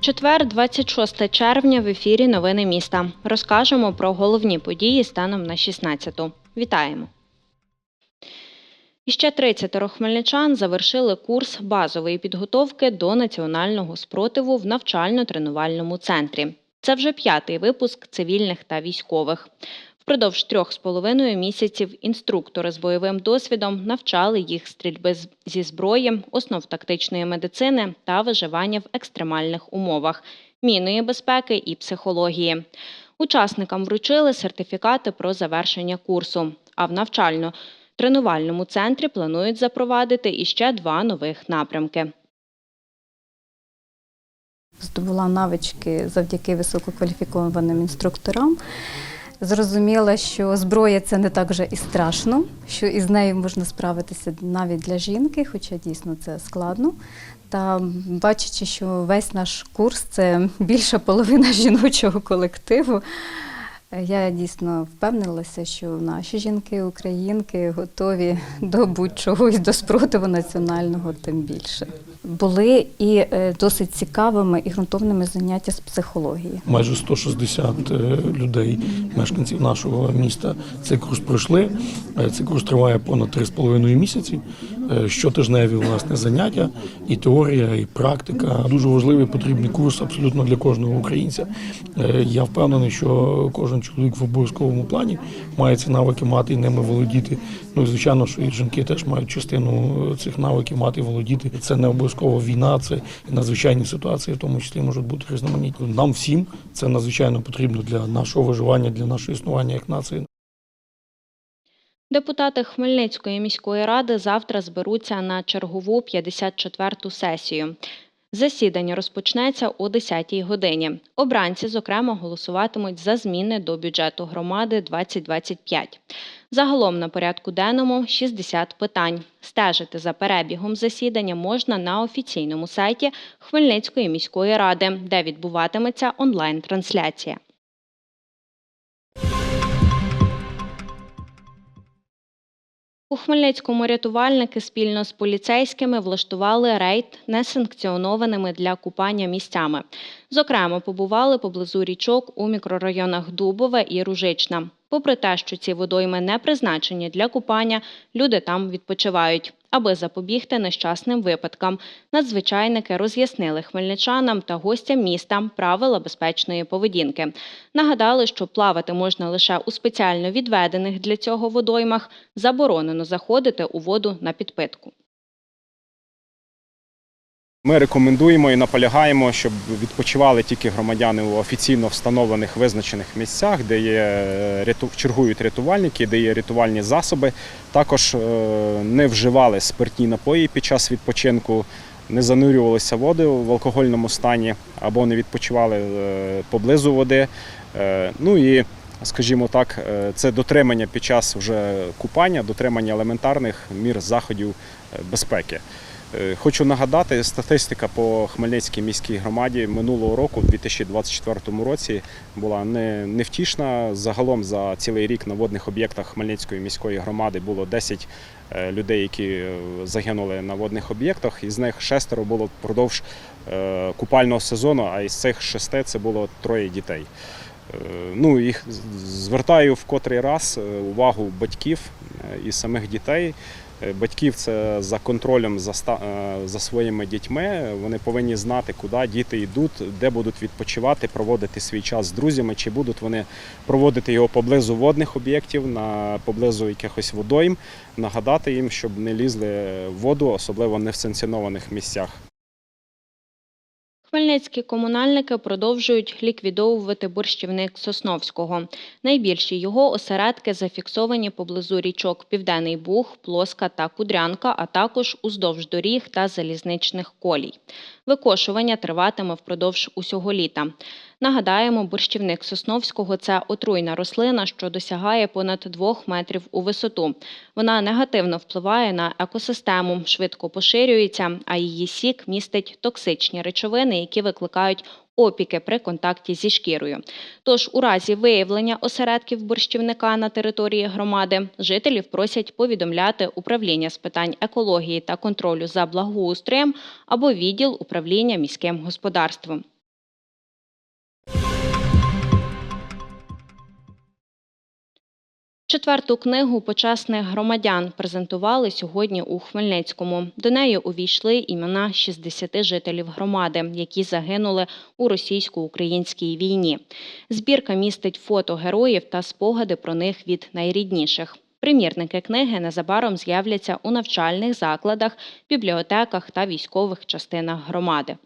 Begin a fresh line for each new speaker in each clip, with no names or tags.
Четвер, 26 червня, в ефірі Новини міста. Розкажемо про головні події станом на 16-ту. Вітаємо! Іще 30 хмельничан завершили курс базової підготовки до національного спротиву в навчально-тренувальному центрі. Це вже п'ятий випуск цивільних та військових. Впродовж трьох з половиною місяців інструктори з бойовим досвідом навчали їх стрільби зі зброї, основ тактичної медицини та виживання в екстремальних умовах, мінної безпеки і психології. Учасникам вручили сертифікати про завершення курсу, а в навчально-тренувальному центрі планують запровадити іще два нових напрямки.
здобула навички завдяки висококваліфікованим інструкторам. Зрозуміла, що зброя це не так вже і страшно, що із нею можна справитися навіть для жінки, хоча дійсно це складно. Та бачачи, що весь наш курс це більша половина жіночого колективу. Я дійсно впевнилася, що наші жінки, українки готові до будь-чого і до спротиву національного, тим більше. Були і е, досить цікавими і ґрунтовними заняття з психології.
Майже 160 е, людей, мешканців нашого міста, цей курс пройшли. Е, Цей курс триває понад 3,5 місяці. Е, Щотижневі власне заняття, і теорія, і практика. Дуже важливий потрібний курс абсолютно для кожного українця. Е, Я впевнений, що кожен чоловік в обов'язковому плані має ці навики мати і ними володіти. Ну і звичайно, що і жінки теж мають частину е, цих навиків мати і володіти. Це не обов'язково війна, це надзвичайні ситуації, в тому числі можуть бути різноманітні. Нам всім це надзвичайно потрібно для нашого виживання, для нашого існування як нації.
Депутати Хмельницької міської ради завтра зберуться на чергову 54-ту сесію. Засідання розпочнеться о 10-й годині. Обранці, зокрема, голосуватимуть за зміни до бюджету громади 2025. Загалом на порядку денному 60 питань. Стежити за перебігом засідання можна на офіційному сайті Хмельницької міської ради, де відбуватиметься онлайн-трансляція. У Хмельницькому рятувальники спільно з поліцейськими влаштували рейд несанкціонованими для купання місцями. Зокрема, побували поблизу річок у мікрорайонах Дубове і Ружична. Попри те, що ці водойми не призначені для купання, люди там відпочивають. Аби запобігти нещасним випадкам, надзвичайники роз'яснили хмельничанам та гостям міста правила безпечної поведінки. Нагадали, що плавати можна лише у спеціально відведених для цього водоймах, заборонено заходити у воду на підпитку.
Ми рекомендуємо і наполягаємо, щоб відпочивали тільки громадяни у офіційно встановлених визначених місцях, де є е, чергують рятувальники, де є рятувальні засоби. Також е, не вживали спиртні напої під час відпочинку, не занурювалися в воду в алкогольному стані або не відпочивали е, поблизу води. Ну і Скажімо так, це дотримання під час вже купання, дотримання елементарних мір заходів безпеки. Е, Хочу нагадати, статистика по Хмельницькій міській громаді минулого року, у 2024 році, була невтішна. Загалом за цілий рік на водних об'єктах Хмельницької міської громади було 10 е, людей, які е, загинули на водних об'єктах. Із них шестеро було впродовж купального сезону, а із цих шести це було троє дітей. Ну, їх звертаю в котрий раз увагу батьків і самих дітей. Е, Батьків це за контролем за, е, за своїми дітьми. Вони повинні знати, куди діти йдуть, де будуть відпочивати, проводити свій час з друзями, чи будуть вони проводити його поблизу водних об'єктів, на поблизу якихось водойм, нагадати їм, щоб не лізли в воду, особливо не в санкціонованих місцях.
Хмельницькі комунальники продовжують ліквідовувати борщівник Сосновського. Найбільші його осередки зафіксовані поблизу річок Південний Буг, Плоска та Кудрянка, а також уздовж доріг та залізничних колій. Викошування триватиме впродовж усього літа. Нагадаємо, борщівник Сосновського це отруйна рослина, що досягає понад 2 метрів у висоту. Вона негативно впливає на екосистему, швидко поширюється, а її сік містить токсичні речовини, які викликають опіки при контакті зі шкірою. Тож у разі виявлення осередків борщівника на території громади жителів просять повідомляти управління з питань екології та контролю за благоустроєм або відділ управління міським господарством. Четверту книгу почесних громадян презентували сьогодні у Хмельницькому. До неї увійшли імена 60 жителів громади, які загинули у російсько-українській війні. Збірка містить фото героїв та спогади про них від найрідніших. Примірники книги незабаром з'являться у навчальних закладах, бібліотеках та військових частинах громади.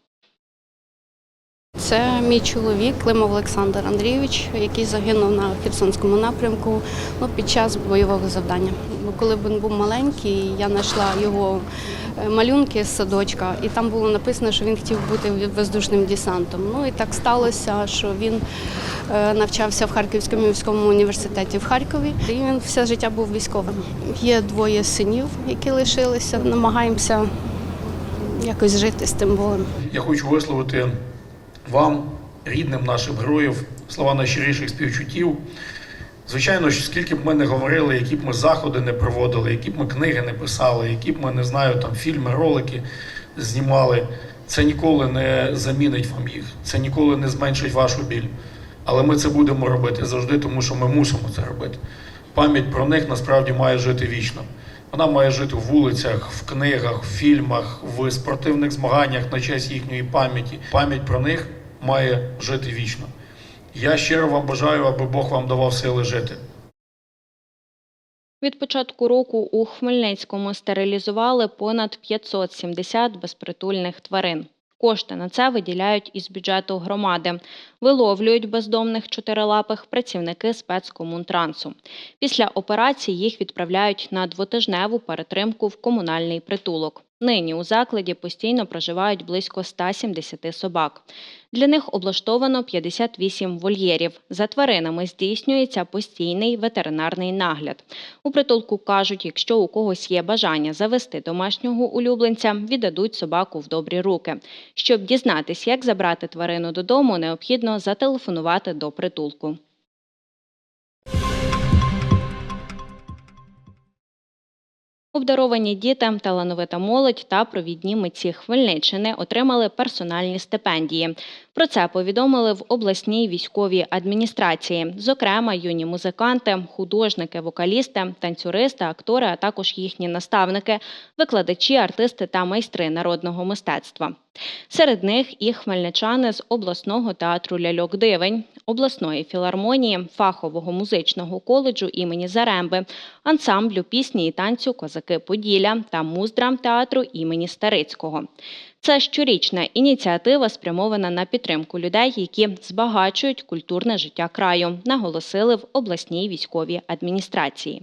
Це мій чоловік Климов Олександр Андрійович, який загинув на Херсонському напрямку ну, під час бойового завдання. Бо коли він був маленький, я знайшла його е, малюнки з садочка, і там було написано, що він хотів бути воздушним десантом. Ну і так сталося, що він е, навчався в Харківському військовому університеті в Харкові, і він все життя був військовим. Є двоє синів, які лишилися. Намагаємося якось жити з тим болем.
Я хочу висловити вам, рідним нашим героїв, слова найщиріших співчуттів. Звичайно, скільки б ми не говорили, які б ми заходи не проводили, які б ми книги не писали, які б ми не знаю, там фільми, ролики знімали, це ніколи не замінить вам їх, це ніколи не зменшить вашу біль. Але ми це будемо робити завжди, тому що ми мусимо це робити. Пам'ять про них насправді має жити вічно. Вона має жити в вулицях, в книгах, в фільмах, в спортивних змаганнях на честь їхньої пам'яті. Пам'ять про них має жити вічно. Я щиро вам бажаю, аби Бог вам давав сили жити.
Від початку року у Хмельницькому стерилізували понад 570 безпритульних тварин. Кошти на це виділяють із бюджету громади. Виловлюють бездомних чотирилапих працівники спецкомунтрансу. Після операції їх відправляють на двотижневу перетримку в комунальний притулок. Нині у закладі постійно проживають близько 170 собак. Для них облаштовано 58 вольєрів. За тваринами здійснюється постійний ветеринарний нагляд. У притулку кажуть, якщо у когось є бажання завести домашнього улюбленця, віддадуть собаку в добрі руки. Щоб дізнатись, як забрати тварину додому, необхідно зателефонувати до притулку. Обдаровані діти, талановита молодь та провідні митці Хмельниччини отримали персональні стипендії. Про це повідомили в обласній військовій адміністрації. Зокрема, юні музиканти, художники, вокалісти, танцюристи, актори, а також їхні наставники, викладачі, артисти та майстри народного мистецтва. Серед них і хмельничани з обласного театру Ляльок Дивень, обласної філармонії, фахового музичного коледжу імені Заремби, ансамблю пісні і танцю Козаки Поділля та муздрамтеатру імені Старицького. Це щорічна ініціатива, спрямована на підтримку людей, які збагачують культурне життя краю, наголосили в обласній військовій адміністрації.